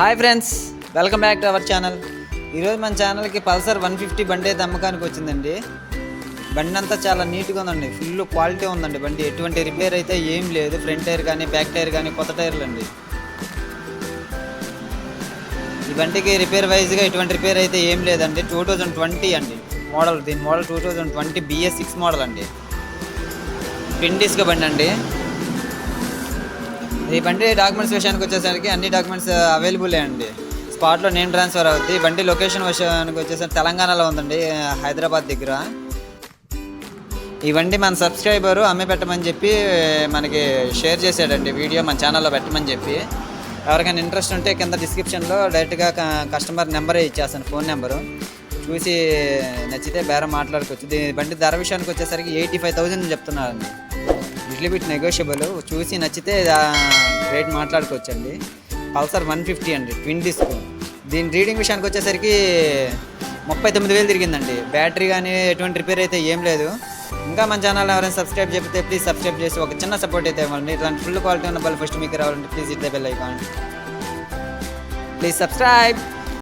Hi friends welcome back to our channel ఈరోజు మన ఛానల్కి పల్సర్ వన్ ఫిఫ్టీ బండి అయితే అమ్మకానికి వచ్చిందండి. బండి అంతా చాలా నీట్గా ఉందండి. ఫుల్ క్వాలిటీ ఉందండి బండి. ఎటువంటి రిపేర్ అయితే ఏం లేదు. ఫ్రంట్ టైర్ కానీ బ్యాక్ టైర్ కానీ కొత్త టైర్లు అండి ఈ బండికి రిపేర్ వైజ్గా ఎటువంటి రిపేర్ అయితే ఏం లేదండి. టూ థౌజండ్ ట్వంటీ అండి మోడల్ దీని model two thousand twenty BS six model అండి. ట్విన్ బండి అండి ఈ బండి డాక్యుమెంట్స్ విషయానికి వచ్చేసరికి అన్ని డాక్యుమెంట్స్ అవైలబులే uh, అండి. స్పాట్లో నేమ్ ట్రాన్స్ఫర్ అవుద్ది. బండి లొకేషన్ విషయానికి వచ్చేసరికి తెలంగాణలో ఉందండి uh, హైదరాబాద్ దగ్గర. ఈ బండి మన సబ్స్క్రైబరు అమ్మి పెట్టమని చెప్పి uh, మనకి షేర్ చేశాడండి వీడియో మన ఛానల్లో పెట్టమని చెప్పి. ఎవరికైనా ఇంట్రెస్ట్ ఉంటే కింద డిస్క్రిప్షన్లో డైరెక్ట్గా కస్టమర్ నెంబరే ఇచ్చేస్తాను ఫోన్ నెంబరు చూసి నచ్చితే బేరం మాట్లాడుకోవచ్చు. దీని బండి ధర విషయానికి వచ్చేసరికి ఎయిటీ ఫైవ్ థౌజండ్ చెప్తున్నారండి. లిటిల్ బిట్ నెగోషియబుల్ చూసి నచ్చితే రేట్ మాట్లాడుకోవచ్చండి. పల్సర్ వన్ ఫిఫ్టీ అండి ట్విన్ డిస్క్ దీని రీడింగ్ విషయానికి వచ్చేసరికి ముప్పై తొమ్మిది వేలు తిరిగిందండి. బ్యాటరీ కానీ ఎటువంటి రిపేర్ అయితే ఏం లేదు. ఇంకా మన ఛానల్ ఎవరైనా సబ్స్క్రైబ్ చెప్తే ప్లీజ్ సబ్స్క్రైబ్ చేసి ఒక చిన్న సపోర్ట్ అయితే ఇవ్వండి. ఇట్లాంటి ఫుల్ క్వాలిటీ ఉన్న బల్ ఫస్ట్ మీకు రావాలంటే ప్లీజ్ ఇట్లా బెల్ ఐకాన్ ప్లీజ్ సబ్స్క్రైబ్